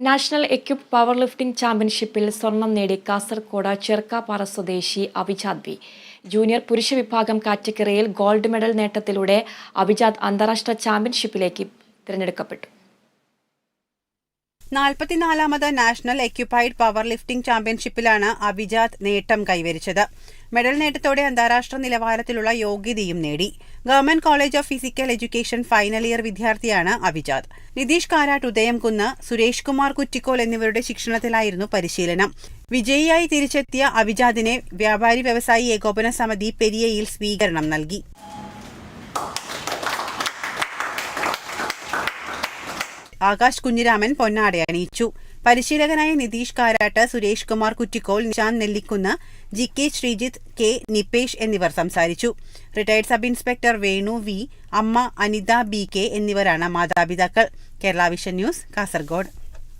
National equip power lifting ചാമ്പ്യൻഷിപ്പിൽ സ്വർണം നേടി കാസർകോട് ചെർക്കാപ്പാറ സ്വദേശി അഭിജാദ് ബി ജൂനിയർ പുരുഷ വിഭാഗം കാറ്റഗറിയിൽ ഗോൾഡ് മെഡൽ നേട്ടത്തിലൂടെ അഭിജാദ് അന്താരാഷ്ട്ര ചാമ്പ്യൻഷിപ്പിലേക്ക് തിരഞ്ഞെടുക്കപ്പെട്ടു. നാൽപ്പത്തിനാലാമത് നാഷണൽ എക്യുപൈഡ് പവർ ലിഫ്റ്റിംഗ് ചാമ്പ്യൻഷിപ്പിലാണ് അഭിജാത് നേട്ടം കൈവരിച്ചത്. മെഡൽ നേട്ടത്തോടെ അന്താരാഷ്ട്ര നിലവാരത്തിലുള്ള യോഗ്യതയും നേടി. Government college of physical education final year വിദ്യാർത്ഥിയാണ് അഭിജാത്. നിതീഷ് കാരാട്ട് ഉദയംകുന്ന് സുരേഷ് കുമാർ കുറ്റിക്കോൽ എന്നിവരുടെ ശിക്ഷണത്തിലായിരുന്നു പരിശീലനം. വിജയിയായി തിരിച്ചെത്തിയ അഭിജാദിനെ വ്യാപാരി വ്യവസായി ഏകോപന സമിതി പെരിയയിൽ സ്വീകരണം നൽകി. ആകാശ് കുഞ്ഞിരാമൻ പൊന്നാട അണിയിച്ചു. പരിശീലകനായ Nitheesh Karat Suresh Kumar Kuttikol Nishanth Nellikunnu G K Sreejith K Nipesh എന്നിവർ സംസാരിച്ചു. Retired sub inspector Venu V അമ്മ അനിത ബി കെ എന്നിവരാണ് മാതാപിതാക്കൾ. Kerala vision news Kasaragod.